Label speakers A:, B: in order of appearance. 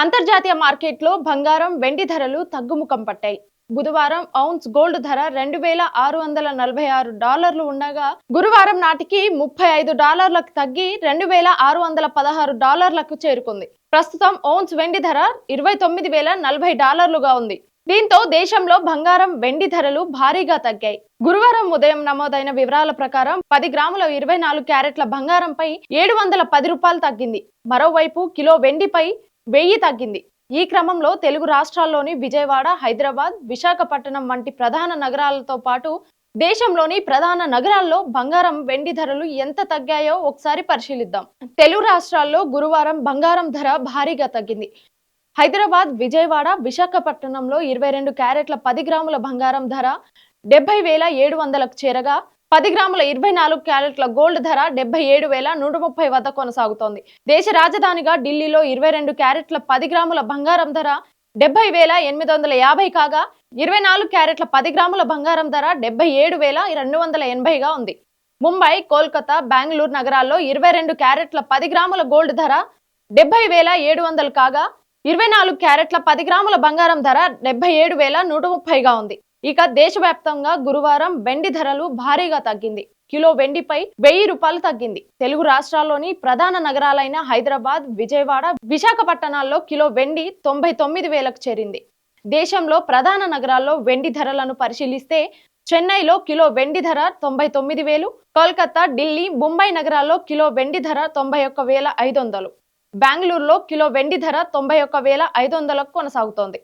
A: అంతర్జాతీయ మార్కెట్లో బంగారం వెండి ధరలు తగ్గుముఖం పట్టాయి. బుధవారం ఔన్స్ గోల్డ్ ధర రెండు వేల ఆరు వందల నలభై ఆరు డాలర్లు ఉండగా గురువారం నాటికి ముప్పై ఐదు డాలర్లకు తగ్గి రెండు వేల ఆరు వందల పదహారు డాలర్లకు చేరుకుంది. ప్రస్తుతం ఔన్స్ వెండి ధర ఇరవై తొమ్మిది వేల నలభై డాలర్లుగా ఉంది. దీంతో దేశంలో బంగారం వెండి ధరలు భారీగా తగ్గాయి. గురువారం ఉదయం నమోదైన వివరాల ప్రకారం పది గ్రాముల ఇరవై నాలుగు క్యారెట్ల బంగారంపై ఏడు వందల పది రూపాయలు తగ్గింది. మరోవైపు కిలో వెండిపై వెయ్యి తగ్గింది. ఈ క్రమంలో తెలుగు రాష్ట్రాల్లోని విజయవాడ హైదరాబాద్ విశాఖపట్నం వంటి ప్రధాన నగరాలతో పాటు దేశంలోని ప్రధాన నగరాల్లో బంగారం వెండి ధరలు ఎంత తగ్గాయో ఒకసారి పరిశీలిద్దాం. తెలుగు రాష్ట్రాల్లో గురువారం బంగారం ధర భారీగా తగ్గింది. హైదరాబాద్ విజయవాడ విశాఖపట్నంలో ఇరవై రెండు క్యారెట్ల పది గ్రాముల బంగారం ధర డెబ్బై వేల ఏడు వందలకు చేరగా పది గ్రాముల ఇరవై నాలుగు క్యారెట్ల గోల్డ్ ధర డెబ్బై ఏడు వేల నూట ముప్పై వద్ద కొనసాగుతోంది. దేశ రాజధానిగా ఢిల్లీలో ఇరవై రెండు క్యారెట్ల పది గ్రాముల బంగారం ధర డెబ్బై వేల ఎనిమిది వందల యాభై కాగా ఇరవై నాలుగు క్యారెట్ల పది గ్రాముల బంగారం ధర డెబ్బై ఏడు వేల రెండు వందల ఎనభైగా ఉంది. ముంబై కోల్కతా బెంగళూరు నగరాల్లో ఇరవై రెండు క్యారెట్ల పది గ్రాముల గోల్డ్ ధర డెబ్బై వేల ఏడు వందలు కాగా ఇరవై నాలుగు క్యారెట్ల పది గ్రాముల బంగారం ధర డెబ్బై ఏడు వేల నూట ముప్పైగా ఉంది. ఇక దేశవ్యాప్తంగా గురువారం వెండి ధరలు భారీగా తగ్గింది. కిలో వెండిపై వెయ్యి రూపాయలు తగ్గింది. తెలుగు రాష్ట్రాల్లోని ప్రధాన నగరాలైన హైదరాబాద్ విజయవాడ విశాఖపట్టణాల్లో కిలో వెండి తొంభై తొమ్మిది వేలకు చేరింది. దేశంలో ప్రధాన నగరాల్లో వెండి ధరలను పరిశీలిస్తే చెన్నైలో కిలో వెండి ధర తొంభై తొమ్మిది వేలు కోల్కతా ఢిల్లీ ముంబై నగరాల్లో కిలో వెండి ధర తొంభై ఒక్క వేల ఐదు వందలు. బెంగళూరులో కిలో వెండి ధర తొంభై ఒక్క వేల ఐదు వందలకు కొనసాగుతోంది.